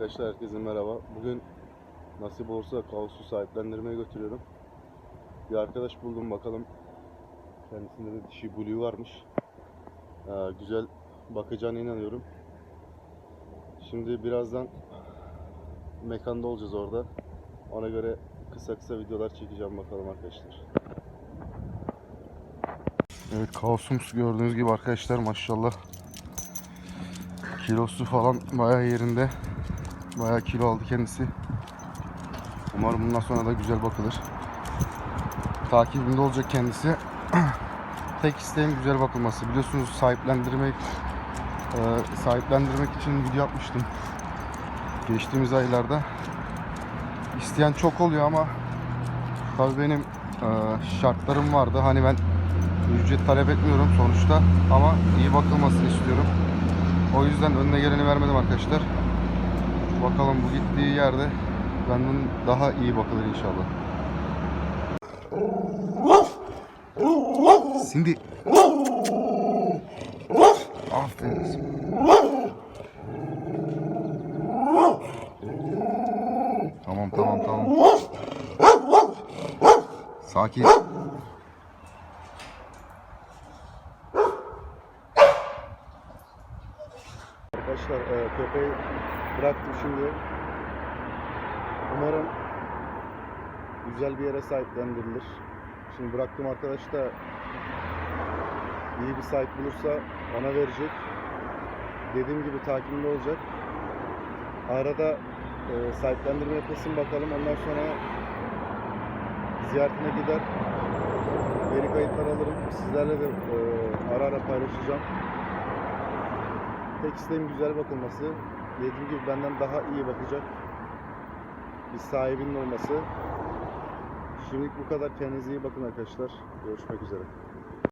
Arkadaşlar herkese merhaba. Bugün nasip olursa kaosu sahiplendirmeye götürüyorum. Bir arkadaş buldum bakalım. Kendisinde de dişi blue varmış. Ee, güzel bakacağına inanıyorum. Şimdi birazdan mekanda olacağız orada. Ona göre kısa kısa videolar çekeceğim bakalım arkadaşlar. Evet kaosumuz gördüğünüz gibi arkadaşlar maşallah. Kilosu falan bayağı yerinde. Bayağı kilo aldı kendisi. Umarım bundan sonra da güzel bakılır. Takibimde olacak kendisi. Tek isteğim güzel bakılması. Biliyorsunuz sahiplendirmek e, sahiplendirmek için video yapmıştım. Geçtiğimiz aylarda. İsteyen çok oluyor ama tabii benim e, şartlarım vardı. Hani ben ücret talep etmiyorum sonuçta ama iyi bakılmasını istiyorum. O yüzden önüne geleni vermedim arkadaşlar. Bakalım bu gittiği yerde benden daha iyi bakılır inşallah. Cindy. Aferin. Tamam tamam tamam. Sakin. Arkadaşlar e, köpeği bıraktım şimdi. Umarım güzel bir yere sahiplendirilir. Şimdi bıraktığım arkadaş da iyi bir sahip bulursa ona verecek. Dediğim gibi takibinde olacak. Arada e, sahiplendirme yapılsın bakalım. Ondan sonra ziyaretine gider. Geri kayıtlar alırım. Sizlerle de e, ara ara paylaşacağım. Tek isteğim güzel bakılması. Dediğim gibi benden daha iyi bakacak bir sahibinin olması. Şimdilik bu kadar. Kendinize iyi bakın arkadaşlar. Görüşmek üzere.